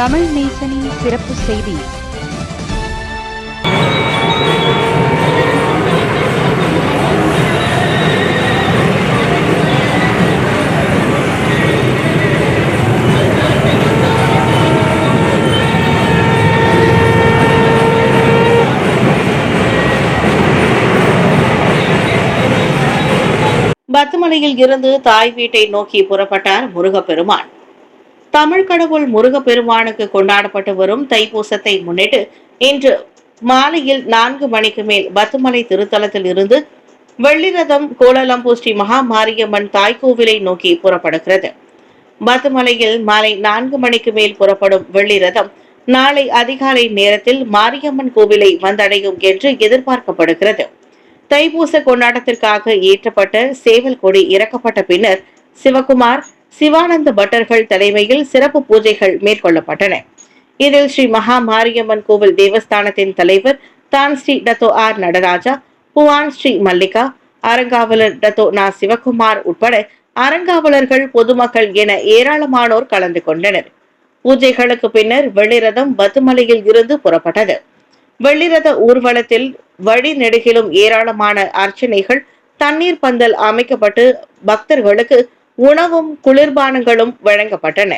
தமிழ் நேசனின் சிறப்பு செய்தி. பத்துமலையில் இருந்து தாய் வீட்டை நோக்கி புறப்பட்டார் முருகப்பெருமான். தமிழ் கடவுள் முருகப்பெருமானுக்கு கொண்டாடப்பட்டு வரும் தைப்பூசத்தை முன்னிட்டு இன்று மாலையில் நான்கு மணிக்கு மேல் பத்துமலை திருத்தலத்தில் இருந்து வெள்ளிரதம் கோலாலம்பூர் ஸ்ரீ மகா மாரியம்மன் தாய்க்கோவிலை நோக்கி புறப்படுகிறது. பத்துமலையில் மாலை நான்கு மணிக்கு மேல் புறப்படும் வெள்ளிரதம் நாளை அதிகாலை நேரத்தில் மாரியம்மன் கோவிலை வந்தடையும் என்று எதிர்பார்க்கப்படுகிறது. தைப்பூச கொண்டாட்டத்திற்காக ஏற்றப்பட்ட சேவல் கொடி இறக்கப்பட்ட பின்னர் சிவகுமார் சிவானந்த பட்டர்கள் தலைமையில் சிறப்பு பூஜைகள் மேற்கொள்ளப்பட்டன. இதில் ஸ்ரீ மகா மாரியம்மன் கோவில் தேவஸ்தானத்தின் தலைவர் தான் Sri Dato R Nadaraja Puan Sri Mallika அரங்காவலர் Dato நா சிவகுமார் உட்பட அரங்காவலர்கள் பொதுமக்கள் என ஏராளமானோர் கலந்து கொண்டனர். பூஜைகளுக்கு பின்னர் வெள்ளிரதம் பத்துமலையில் இருந்து புறப்பட்டது. வெள்ளிரத ஊர்வலத்தில் வழி நெடுகிலும் ஏராளமான அர்ச்சனைகள் தண்ணீர் பந்தல் அமைக்கப்பட்டு பக்தர்களுக்கு உணவும் குளிர்பானங்களும் வழங்கப்பட்டன.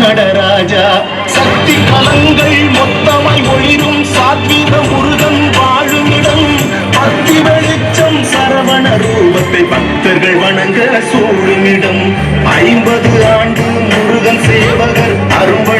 நடராஜா சக்தி பலங்கள் மொத்தமாய் ஒளிரும் சாத்வீக முருகன் வாழுமிடம். பக்தி வெளிச்சம் சரவண ரூபத்தை பக்தர்கள் வணங்க சூழுமிடம். ஐம்பது ஆண்டு முருகன் சேவகர் அரும்பணி